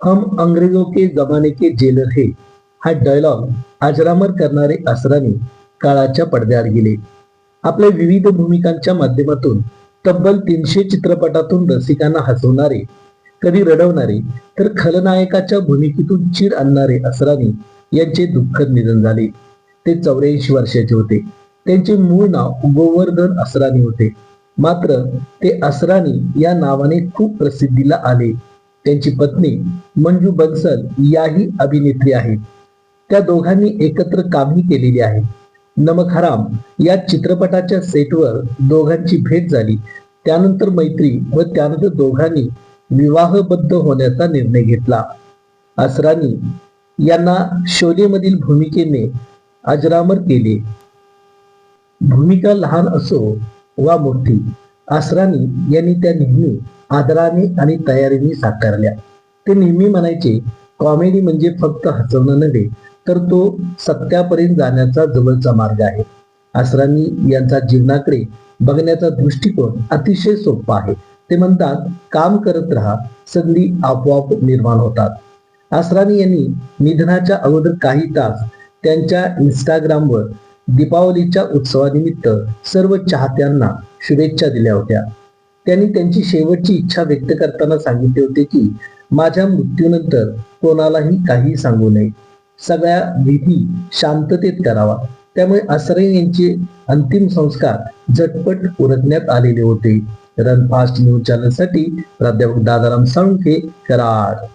हम अंग्रेजों के जमाने के जेलर हे। हा डायलॉग अजरामर करणारे असरानी काळाच्या पडद्यावर गेले। आपल्या विविध भूमिकांच्या माध्यमातून तब्बल तीनशे चित्रपटातून रसिकांना हसवणारे कधी रडवणारे तर खलनायकाच्या भूमिकेतून चीड आणणारे असरानी यांचे दुःखद निधन झाले. ते चौऱ्याऐंशी वर्षाचे होते. त्यांचे मूळ नाव गोवर्धन असरानी होते. मात्र ते असरानी या नावाने खूप प्रसिद्धीला आले. त्यांची पत्नी मंजू बन्सल याही अभिनेत्री आहेत. त्या दोघांनी एकत्र कामही केलेली आहे. नमक हराम या चित्रपटाच्या सेटवर दोघांची भेट झाली. त्यानंतर मैत्री व त्यानंतर दोघांनी विवाहबद्ध होण्याचा निर्णय घेतला. असरानी यांना शोलेमधील भूमिकेने अजरामर केले. भूमिका लहान असो वा मोठी असरानी यांनी त्या नेहमी आदराने आणि तयारीने साकारल्या. ते नेहमी म्हणायचे कॉमेडी म्हणजे फक्त हसवणं नव्हे तर तो सत्यापर्यंत जाण्याचा जवळचा मार्ग आहे. असरानी यांचा जीवनाकडे बघण्याचा दृष्टिकोन अतिशय सोपा आहे. ते म्हणतात काम करत राहा संधी आपोआप निर्माण होतात. असरानी यांनी निधनाच्या अगोदर काही तास त्यांच्या इंस्टाग्रामवर दीपावलीच्या उत्सवानिमित्त सर्व चाहत्यांना शुभेच्छा दिल्या होत्या. त्यांनी त्यांची शेवटची इच्छा व्यक्त करताना सांगितले होते की माझ्या मृत्यूनंतर कोणालाही काही सांगू नये. सगळ्या विधी शांततेत करावा. त्यामुळे असरे यांचे अंतिम संस्कार झटपट उरकण्यात आलेले होते. रन फास्ट न्यूज चॅनलसाठी प्राध्यापक दादाराम साळुंखे कराड.